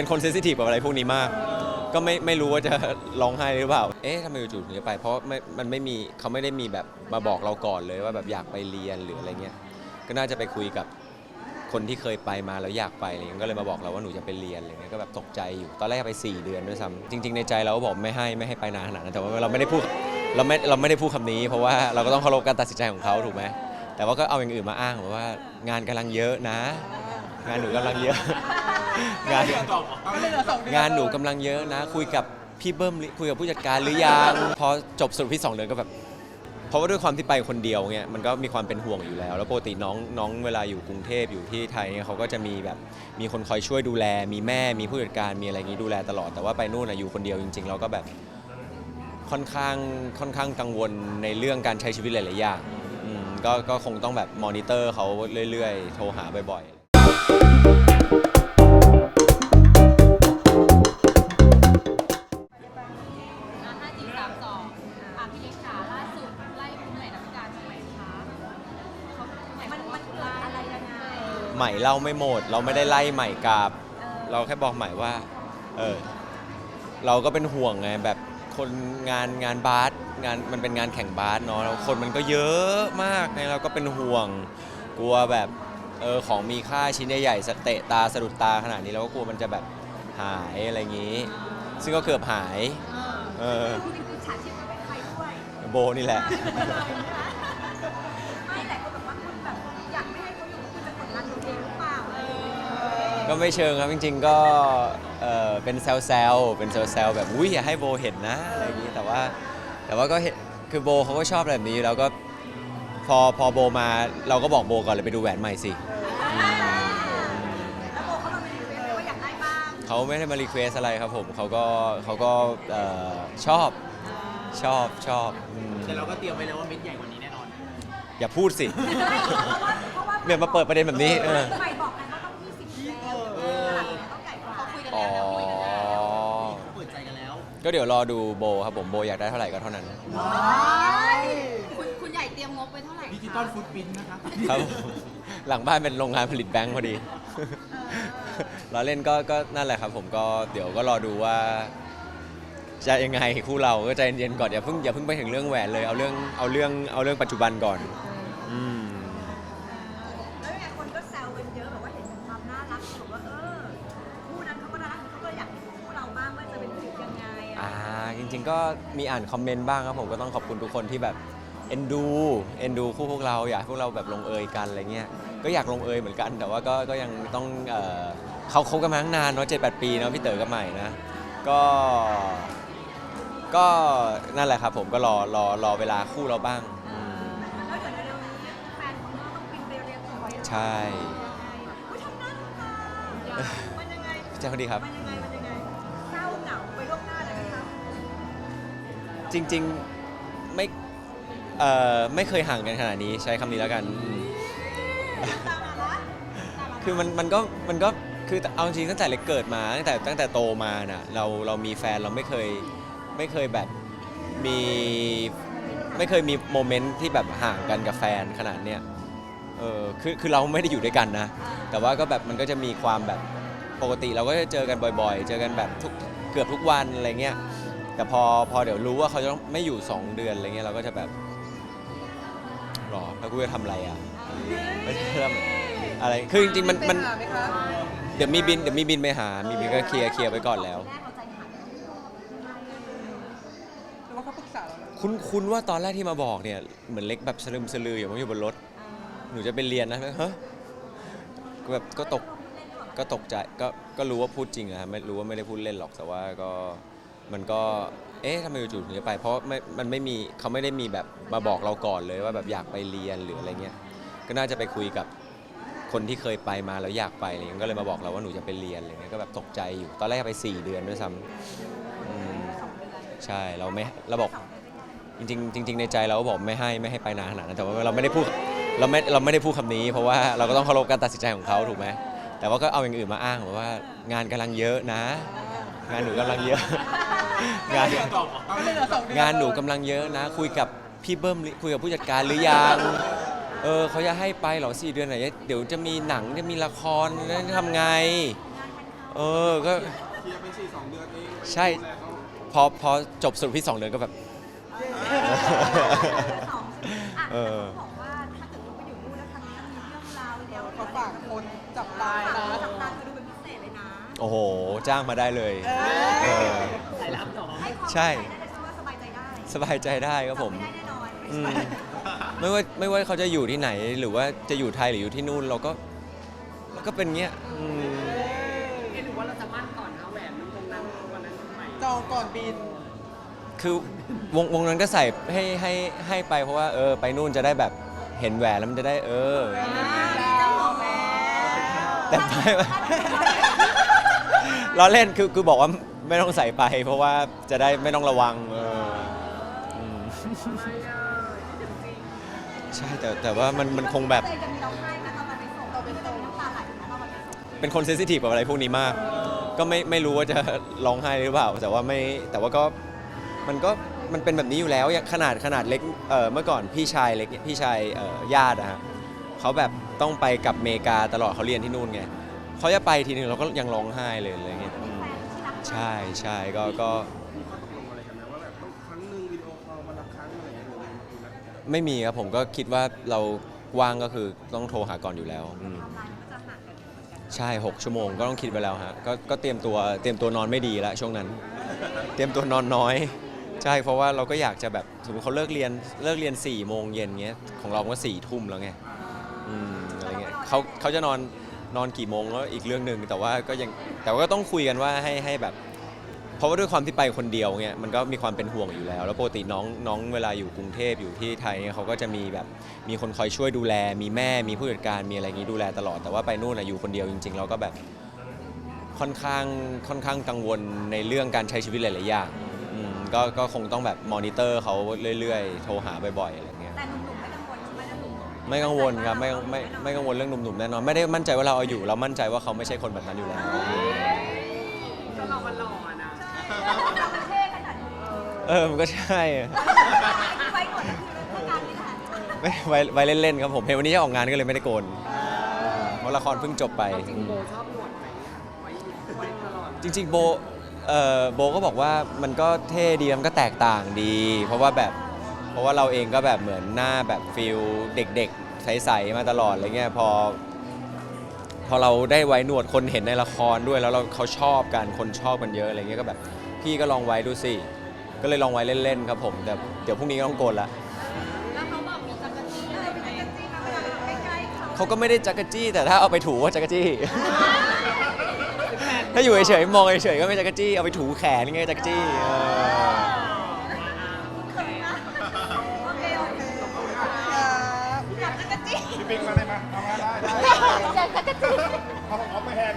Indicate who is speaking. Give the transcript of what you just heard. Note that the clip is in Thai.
Speaker 1: เป็นคนเซนซิทีฟกับอะไรพวกนี้มาก ก็ไม่ไม่รู้ว่าจะร้องไห้หรือเปล่า เอ๊ะทำไมจู่ๆถึงจะไป เพราะไม่มันไม่มีเขาไม่ได้มีแบบมาบอกเราก่อนเลยว่าแบบอยากไปเรียนหรืออะไรเงี้ย ก็น่าจะไปคุยกับคนที่เคยไปมาแล้วอยากไปอะไรเงี้ยก็เลยมาบอกเราว่าหนูจะไปเรียนอะไรเงี้ยก็แบบตกใจอยู่ตอนแรกไป 4 เดือนด้วยซ้ำจริง ๆ ในใจเราก็บอกไม่ให้ไม่ให้ไปนานขนาดนั้นแต่ว่าเราไม่ได้พูดเราไม่เราไม่ได้พูดคำนี้ เพราะว่าเราก็ต้องเคารพการตัดสินใจของเขาถูกไหมแต่ว่าก็เอาอย่างอื่นมาอ้างแบบว่างานกำลังเยอะนะ งานหนูกำลังเยอะ งานงานหนูกำลังเยอะนะ คุยกับพี่เบิ้มหรือคุยกับผู้จัดการหรือยังพอจบสรุปที่สองเดือนก็แบบ เพราะว่าด้วยความที่ไปคนเดียวเนี่ยมันก็มีความเป็นห่วงอยู่แล้ว แล้วปกติน้องน้องเวลาอยู่กรุงเทพอยู่ที่ไทยเนี่ยเขาก็จะมีแบบมีคนคอยช่วยดูแล มีแม่มีผู้จัดการมีอะไรอย่างนี้ดูแลตลอดแต่ว่าไปนู่นอะอยู่คนเดียวจริงๆเราก็แบบค่อนข้างค่อนข้างกังวลในเรื่องการใช้ชีวิตหลายๆอย่างอืมก็ก็คงต้องแบบมอนิเตอร์เขาเรื่อยๆ โทรหาบ่อยๆ
Speaker 2: ใหม่เล่า
Speaker 1: ไม่หมด เราไม่ได้ไล่ใหม่กราบ เราแค่บอกใหม่ว่าเออเราก็เป็นห่วงไงแบบคนงานงานบาสงานมันเป็นงานแข่งบาสเนาะแล้วคนมันก็เยอะมากไงเราก็เป็นห่วง กลัวแบบเออของมีค่าชิ้นใหญ่ๆสะเตะตาสะดุดตาขนาดนี้เราก็กลัวมันจะแบบหายอะไรอย่างนี้ ซึ่งก็เกือบหาย เออ
Speaker 2: คุณเป็นฉาชีพเป็นใครด้วย
Speaker 1: โบนี่แหละ
Speaker 2: ก็ไม่เชิ
Speaker 1: งครับจริง ๆ ก็เออเป็นแซวๆเป็นแซวๆแบบอุ้ยอย่าให้โบเห็นนะอะไรอย่างนี้แต่ว่าแต่ว่าก็เห็นคือโบเขาก็ชอบอะไรแบบนี้แล้วก็พอพอโบมาเราก็บอกโบก่อนเลยไปดูแหวนใหม่สิอืม
Speaker 2: แล้วโบเขามาเป็นเรื่องว่าอยากได้บ้าง
Speaker 1: เขาไม่ได้มารีเควสอะไรครับผมเขาก็เขาก็เอ่อชอบชอบชอบอืม
Speaker 3: แต่เราก็เตรียมไว้แล้วว่าเม็ดใหญ่กว่านี้แน่นอน
Speaker 1: อย่าพูดสิ
Speaker 2: เพราะว่า
Speaker 1: เนี่ยมาเปิดประเด็นแบบนี้เออ
Speaker 2: ใหม่บอก กันแล้วก็
Speaker 3: เดี๋
Speaker 1: ยวรอดูโบครับผมโบอยากได้เท่าไหร่ก็เท่านั้น
Speaker 2: คุณคุณใหญ่เตรียมงบไปเท่าไหร่
Speaker 3: ดิจิตอลฟุตบินนะคะ
Speaker 1: ครับผมหลังบ้านเป็นโรงงานผลิตแบงค์พอดี เราเล่นก็ก็นั่นแหละครับผมก็เดี๋ยวก็รอดูว่า จะยังไงคู่เราก็ใจเย็นๆก่อนอย่าเพิ่งอย่าเพิ่งไปถึงเรื่องแหวนเลยเอาเรื่องเอาเรื่องเอาเรื่องปัจจุบันก่อน อืม
Speaker 2: ริง
Speaker 1: ๆ ก็มีอ่านคอมเมนต์บ้างครับผมก็ต้องขอบคุณทุกคนที่แบบเอ็นดูเอ็นดูคู่พวกเราอยากให้พวกเราแบบลงเอยกันอะไรเงี้ยก็อยากลงเอยเหมือนกัน แต่ว่าก็ก็ยังต้องเอ่อเขาคบกันมาตั้งนานเนาะเจ็ดแปดปีเนาะพี่เต๋อกับใหม่นะก็ก็นั่นแหละครับผมก็รอรอรอเวลาคู่เราบ้างอืม
Speaker 2: แล้วเดี๋ยวเร็วๆนี้แฟนของเราต้องบินไปเรียนต่อ
Speaker 1: ใช่
Speaker 2: อุ้ยทำหน้าทำตามันยังไง
Speaker 1: เจ้าดีครับ
Speaker 2: มันยังไงมันยังไง
Speaker 1: จริง ๆไม่เอ่อไม่เคยห่างกันขนาดนี้ใช้คำนี้แล้วกันอืม
Speaker 2: ตามมาละตามมาละ
Speaker 1: คือมันมันก็มันก็คือเอาจริงตั้งแต่เล็กเกิดมาตั้งแต่ตั้งแต่โตมาน่ะเราเรามีแฟนเราไม่เคยไม่เคยแบบมีไม่เคยมีโมเมนต์ที่แบบห่างกันกับแฟนขนาดเนี้ยเออคือคือเราไม่ได้อยู่ด้วยกันนะ แต่ว่าก็แบบมันก็จะมีความแบบปกติเราก็จะเจอกันบ่อย ๆ เจอกันแบบทุกเกือบทุกวันอะไรเงี้ย แต่พอพอเดี๋ยวรู้ว่าเขาจะต้องไม่อยู่ 2 เดือนอะไรเงี้ยเราก็จะแบบหรอแล้วกูจะทำอะไรอะไม่ใช่ทำอะไรคือจริงๆมันมันเดี๋ยวมีบินเดี๋ยวมีบินไปหา มีบินก็เคลียร์เคลียร์ไว้ก่อนแล้ว
Speaker 2: แรกเราใจหาย
Speaker 4: หรือว่าเขาปรึกษาเราแล้ว
Speaker 1: คุณคุณว่าตอนแรกที่มาบอกเนี่ยเหมือนเล็กแบบสลึมสลืออยู่ผมอยู่บนรถ หนูจะไปเรียนนะฮะก็แบบก็ตกก็ตกใจก็ก็รู้ว่าพูดจริงอะครับไม่รู้ว่าไม่ได้พูดเล่นหรอกแต่ว่าก็ มันก็ เอ๊ะทำไมจู่ๆถึงจะไป เพราะไม่มันไม่มีเขาไม่ได้มีแบบมาบอกเราก่อนเลยว่าแบบอยากไปเรียนหรืออะไรเงี้ย ก็น่าจะไปคุยกับคนที่เคยไปมาแล้วอยากไปอะไรเงี้ย ก็เลยมาบอกเราว่าหนูจะไปเรียนอะไรเงี้ย ก็แบบตกใจอยู่ ตอนแรกไป 4 เดือนด้วยซ้ำอืมใช่ เราไม่ เราบอก จริงๆจริงๆในใจเราก็บอกไม่ให้ไม่ให้ไปนานขนาดนั้น แต่ว่าเราไม่ได้พูด เราไม่ เราไม่ได้พูดคำนี้ เพราะว่าเราก็ต้องเคารพการตัดสินใจของเขาถูกไหม แต่ว่าก็เอาอย่างอื่นมาอ้างแบบว่างานกำลังเยอะนะ งานหนูกำลังเยอะ งาน
Speaker 4: ก็เลยเหลือสองเดือน
Speaker 1: งานหนูกำลังเยอะนะ คุยกับพี่เบิ้มหรือคุยกับผู้จัดการหรือยังเออเขาจะให้ไปเหรอสี่เดือนไหนเดี๋ยวจะมีหนังจะมีละครแล้วจะทำไง เออก็
Speaker 5: เคลียร์ไปสี่สองเดือนเอง
Speaker 1: ใช่พอพอจบสรุปที่สองเดือนก็แบบ
Speaker 2: สองอะ
Speaker 1: เออ
Speaker 2: แต่เขาบอกว่าถ้าเกิดคุณไปอยู่นู่นแล้วทางนี้มีเรื่องราวเดียว
Speaker 4: เขาฝากคนจับตายนะ
Speaker 2: จับตาจะดู
Speaker 1: โอ้โห จ้างมาได้เลยเออ
Speaker 3: สายลับต่อ
Speaker 2: ให้ความ
Speaker 1: ใช่
Speaker 2: ได้เลยว่าสบายใจได้
Speaker 1: สบายใจได้ครับผม
Speaker 2: จัไม่ได้แน่นอน
Speaker 1: อืมไม่ว่าไม่ว่าเขาจะอยู่ที่ไหนหรือว่าจะอยู่ไทยหรืออยู่ที่นู่นเราก็เราก็เป็นเงี้ยอืม
Speaker 6: เอ๊ะหรือว่าเราจะมั่นก่อนนะแหวนมันตรงนั้นวันนั้นใหม่
Speaker 4: จองก่อนบิน
Speaker 1: คือวงวงนั้นก็ใส่ให้ให้ให้ไปเพราะว่าเออไปนู่นจะได้แบบเห็นแหวนแล้วมันจะได้เออ แต่ไปล้อ เล่นคือคือบอกว่าไม่ต้องใส่ไป เพราะว่าจะได้ไม่ต้องระวังเอออืมใช่แต่แต่ว่ามันมันคงแบบ
Speaker 2: เคยจะมีร้องไห้ไหมตอนมันไปส่งเราเป็นจะมีน้ำตาไหลไหมตอนมันไปส่ง
Speaker 1: เป็นคนเซนซิทีฟกับอะไรพวกนี้มาก ก็ไม่ไม่รู้ว่าจะ ร้องไห้หรือเปล่า แต่ว่าไม่แต่ว่าก็มันก็มันเป็นแบบนี้อยู่แล้วอย่างขนาดขนาดเล็กเออเมื่อก่อนพี่ชายเล็กพี่ชายเออญาติอะฮะเขาแบบต้องไปกับอเมริกาตลอดเขาเรียนที่นู่นไง เขาจะไปทีนึงเราก็ยังร้องไห้เลยอะไรเงี้ยอืมใช่ใช่ก็ก็
Speaker 5: มีข้อตกลงอะไรกันไหมว่าแบบต้องครั้งหนึ่งวิดีโอคอลวันละครั้งอะไรอย่างเงี้ยหรืออะไรมีไหม
Speaker 1: ไม่มีครับผมก็คิดว่าเราว่างก็คือต้องโทรหาก่อนอยู่แล้วอืม
Speaker 2: ไทม์ไลน์มันก็จะห่างกันเหมือนกัน
Speaker 1: ใช่ 6 ชั่วโมงก็ต้องคิดไปแล้วฮะก็ก็เตรียมตัวเตรียมตัวนอนไม่ดีแล้วช่วงนั้น เตรียมตัวนอนน้อย ใช่เพราะว่าเราก็อยากจะแบบสมมติเขาเลิกเรียนเลิกเรียน4ี่โมงเย็นเงี้ยของเราก็สี่ทุ่มแล้วไงอืมอะไรเงี้ยเขาเขาจะนอน นอนกี่โมงก็อีกเรื่องหนึ่งแต่ว่าก็ยังแต่ว่าก็ต้องคุยกันว่าให้ให้แบบ เพราะว่าด้วยความที่ไปคนเดียวเงี้ยมันก็มีความเป็นห่วงอยู่แล้ว แล้วปกติน้องน้องเวลาอยู่กรุงเทพอยู่ที่ไทยเนี่ยเขาก็จะมีแบบมีคนคอยช่วยดูแล มีแม่มีผู้จัดการมีอะไรอย่างนี้ดูแลตลอดแต่ว่าไปนู่นอะอยู่คนเดียวจริงๆเราก็แบบค่อนข้างค่อนข้างกังวลในเรื่องการใช้ชีวิตหลายๆอย่างอืมก็ก็คงต้องแบบมอนิเตอร์เขาเรื่อยๆ โทรหาบ่อยๆอะไร
Speaker 2: ไม่กังวล
Speaker 1: ครับไม่ไม่ไม่กังวลเรื่องหนุ่มๆแน่นอนไม่ได้มั่นใจว่าเราเอาอยู่เรามั่นใจว่าเขาไม่ใช่คนแบบนั้นอยู่แล้ว
Speaker 6: ก็เรามันหล่อนะ
Speaker 2: เราเป็นเท่ขนาดนี้
Speaker 1: เออมันก็ใช่อะ
Speaker 2: ไว้หนวดก็คือเพื่อการนี้แหละ
Speaker 1: ไม่ไว้ไว้เล่นๆครับผมเห็นวันนี้จะออกงานก็เลยไม่ได้โกนเพราะละครเพิ่งจบไป
Speaker 6: เอาจริงโบชอบหนวดไหมไว้ไว้ตลอด
Speaker 1: จริงๆโบเอ่อโบก็บอกว่ามันก็เท่ดีมันก็แตกต่างดี เพราะว่าแบบ เพราะว่าเราเองก็แบบเหมือนหน้าแบบฟิลเด็กๆ ใสๆมาตลอดอะไรเงี้ยพอ พอเราได้ไว้หนวดคนเห็นในละครด้วยแล้วเราเขาชอบกันคนชอบกันเยอะอะไรเงี้ยก็แบบพี่ก็ลองไว้ดูสิก็เลยลองไว้เล่นๆครับผมแต่เดี๋ยวพรุ่งนี้ก็ต้องโกนละ
Speaker 2: แล้วเขาบอกมีจักรจี้อะไรไหมใกล้ๆเขา
Speaker 1: เขาก็ไม่ได้จักรจี้แต่ถ้าเอาไปถูว่าจักรจี้ ถ้าอยู่เฉยๆมองเฉยๆก็ไม่จักรจี้เอาไปถูแขนไงจักรจี้เออ
Speaker 5: ปิ๊กมาได้ไหมเอามาได้ได้
Speaker 2: อยากจะกรจี้
Speaker 5: เขาบอกเอาไปแทน